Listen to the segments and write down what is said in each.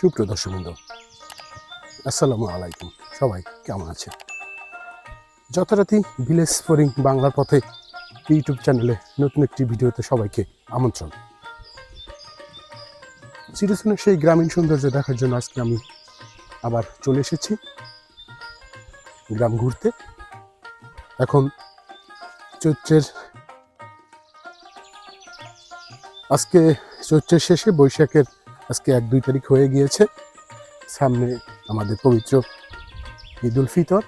সুপ্রিয় দর্শকবৃন্দ, আসসালামু আলাইকুম। সবাই কেমন আছে যথারীতি ভিলেজ ফরিং বাংলার পথে ইউটিউব চ্যানেলে নতুন একটি ভিডিওতে সবাইকে আমন্ত্রণ। সিরিজনের সেই গ্রামীণ সৌন্দর্য দেখার জন্য আজকে আমি আবার চলে এসেছি গ্রাম ঘুরতে। এখন চৈত্রের আজকে চৈত্রের শেষে বৈশাখের আজকে এক, দুই তারিখ হয়ে গিয়েছে। সামনে আমাদের পবিত্র ঈদ উল ফিতর।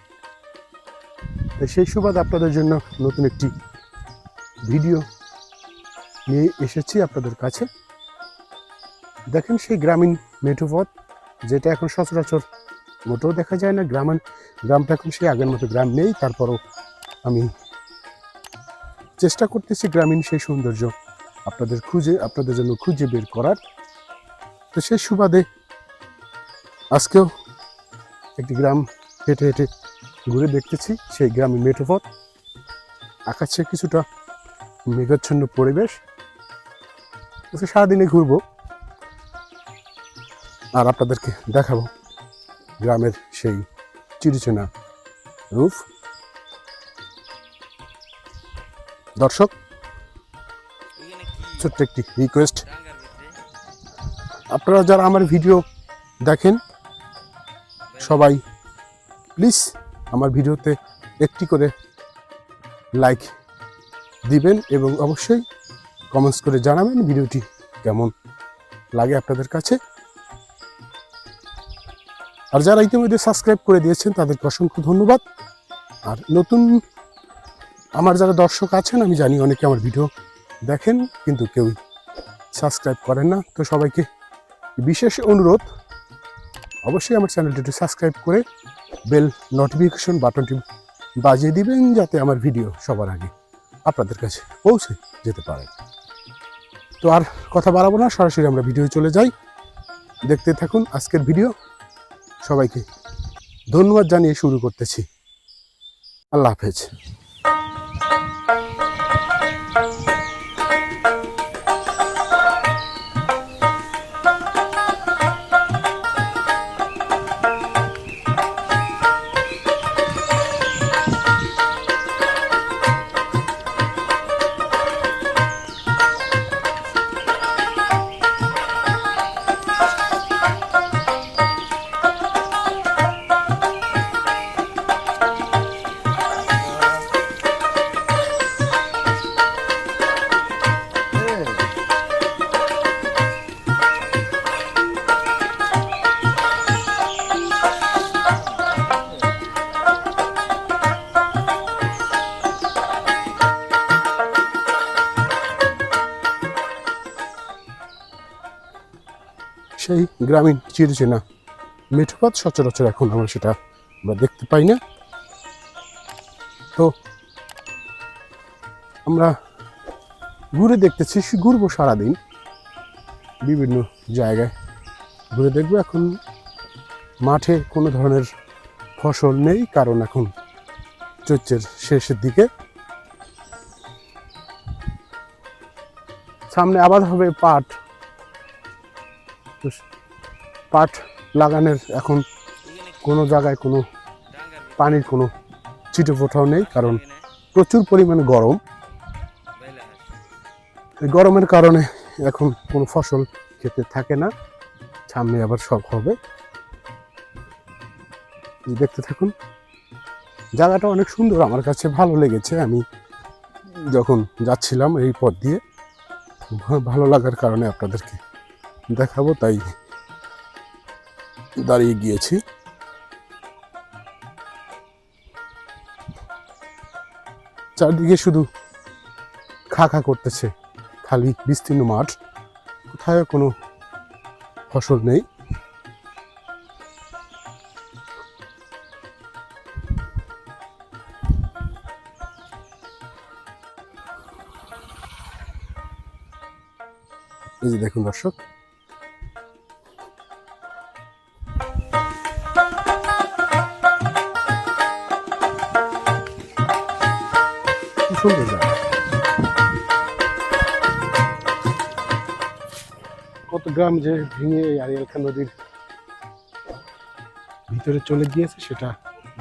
সেই সুবাদ আপনাদের জন্য নতুন একটি ভিডিও নিয়ে এসেছি আপনাদের কাছে। দেখেন সেই গ্রামীণ মেঠোপথ যেটা এখন সচরাচর মোটেও দেখা যায় না। গ্রামীণ, গ্রামটা এখন সেই আগের মতো গ্রাম নেই, তারপরও আমি চেষ্টা করতেছি গ্রামীণ সেই সৌন্দর্য আপনাদের খুঁজে, আপনাদের জন্য খুঁজে বের করার। তো সেই সুবাদে আজকেও একটি গ্রাম হেঁটে হেঁটে ঘুরে দেখতেছি, সেই গ্রামীণ মেঠোপথ। আকাশে কিছুটা মেঘাচ্ছন্ন পরিবেশ। সারাদিনে ঘুরবো আর আপনাদেরকে দেখাবো গ্রামের সেই চিরচেনা রূপ। দর্শক, ছোট্ট একটি রিকোয়েস্ট আপনারা যারা আমার ভিডিও দেখেন, সবাই প্লিজ আমার ভিডিওতে একটি করে লাইক দিবেন এবং অবশ্যই কমেন্টস করে জানাবেন ভিডিওটি কেমন লাগে আপনাদের কাছে। আর যারা ইতিমধ্যে সাবস্ক্রাইব করে দিয়েছেন, তাদেরকে অসংখ্য ধন্যবাদ। আর নতুন আমার যারা দর্শক আছেন, আমি জানি অনেকে আমার ভিডিও দেখেন, কিন্তু কেউ সাবস্ক্রাইব করেন না। তো সবাইকে বিশেষ অনুরোধ, অবশ্যই আমার চ্যানেলটি একটু সাবস্ক্রাইব করে বেল নোটিফিকেশন বাটনটি বাজিয়ে দিবেন যাতে আমার ভিডিও সবার আগে আপনাদের কাছে পৌঁছে যেতে পারে। তো আর কথা বাড়াবো না, সরাসরি আমরা ভিডিও চলে যাই। দেখতে থাকুন আজকের ভিডিও সবাইকে ধন্যবাদ জানিয়ে শুরু করতেছি। আল্লাহ হাফেজ। সেই গ্রামীণ চিরচেনা মেঠোপথ সচরাচর এখন আমরা সেটা আমরা দেখতে পাই না। তো আমরা ঘুরে দেখতেছি ঘুরবো সারাদিন। বিভিন্ন জায়গায় ঘুরে দেখব। এখন মাঠে কোনো ধরনের ফসল নেই, কারণ এখন চৈত্রের শেষের দিকে। সামনে আবার হবে পাট। পাট লাগানোর এখন কোনো জায়গায় কোনো পানির কোনো ছিটে ফোটাও নেই, কারণ প্রচুর পরিমাণে গরম। এই গরমের কারণে এখন কোনো ফসল খেতে থাকে না, সামনে আবার সব হবে। দেখতে থাকুন, জায়গাটা অনেক সুন্দর, আমার কাছে ভালো লেগেছে। আমি যখন যাচ্ছিলাম এই পথ দিয়ে ভালো লাগার কারণে আপনাদেরকে দেখাবো, তাই দাঁড়িয়ে গিয়েছি। চারদিকে শুধু খা খা করতেছে, খালি বিস্তীর্ণ মাঠ। কোথায় কোনো ফসল নেই। এই যে দেখুন দর্শক সুন্দর জায়গা কত গ্রাম যে ভেঙে এই আরিয়াল খান নদীর ভিতরে চলে গিয়েছে সেটা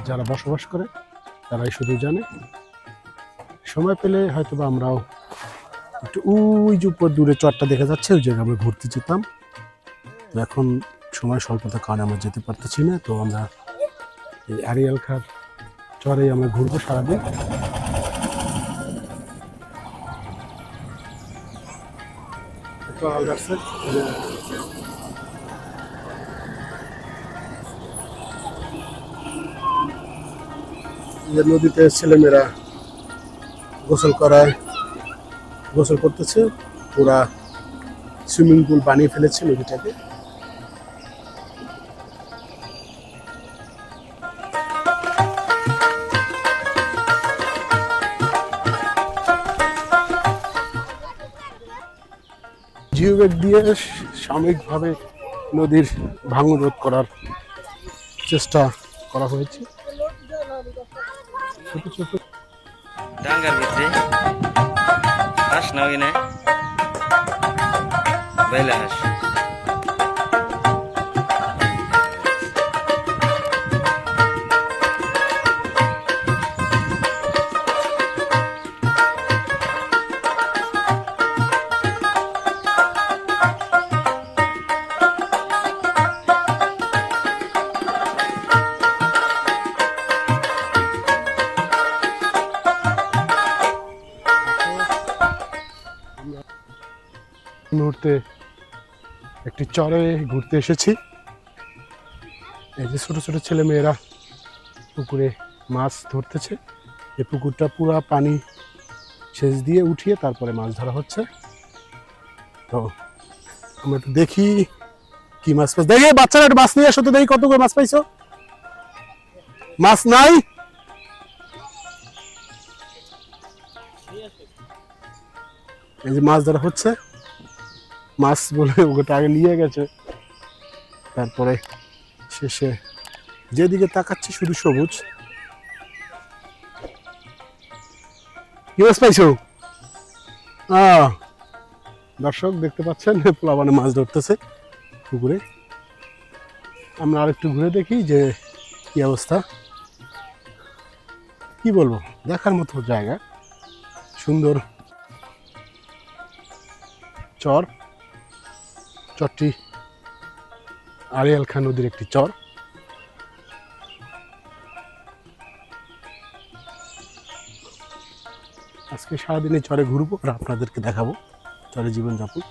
যারা বসবাস করে, তারাই শুধু জানে। সময় পেলে হয়তো বা আমরাও একটু ওই যে উপর দূরে চরটা দেখা যাচ্ছে, ওই জায়গায় আমরা ঘুরতে যেতাম। তো এখন সময় স্বল্পতার কারণে আমরা যেতে পারতেছি না, তো আমরা এই আরিয়াল খার চরে আমরা ঘুরবো সারাদিন। আলাদা আছে। যে নদীতে ছেলেমেয়েরা গোসল করায়, গোসল করতেছে পুরা সুইমিং পুল বানিয়ে ফেলেছে নদীটাকে জিওব্যাগ দিয়ে সাময়িকভাবে নদীর ভাঙন রোধ করার চেষ্টা করা হয়েছে। ছোট ছোট। ডাঙ্গার বেলা মুহূর্তে একটি চরে ঘুরতে এসেছি। এই যে ছোট ছোট ছেলে মেয়েরা পুকুরে মাছ ধরতেছে এই পুকুরটা পুরা পানি সেচ দিয়ে উঠিয়ে তারপরে মাছ ধরা হচ্ছে। তো আমরা একটু দেখি কি মাছ পাইছে দেখি, বাচ্চারা একটু মাছ নিয়ে আসো তো দেখি কত করে মাছ পাইছো। মাছ নাই? এই যে মাছ ধরা হচ্ছে। মাছ বলে ওটা আগে নিয়ে গেছে। তারপরে শেষে যেদিকে তাকাচ্ছি শুধু সবুজ। কি মাছ পাইছো? দর্শক, দেখতে পাচ্ছেন প্লাবানে মাছ ধরতেছে পুকুরে। আমরা আরেকটু ঘুরে দেখি যে কি অবস্থা। কি বলব, দেখার মতো জায়গা। সুন্দর চর। চরটি আরিয়াল খান নদীর একটি চর। আজকে সারাদিনে চরে ঘুরবো, আর আপনাদেরকে দেখাবো, চরে জীবনযাপন।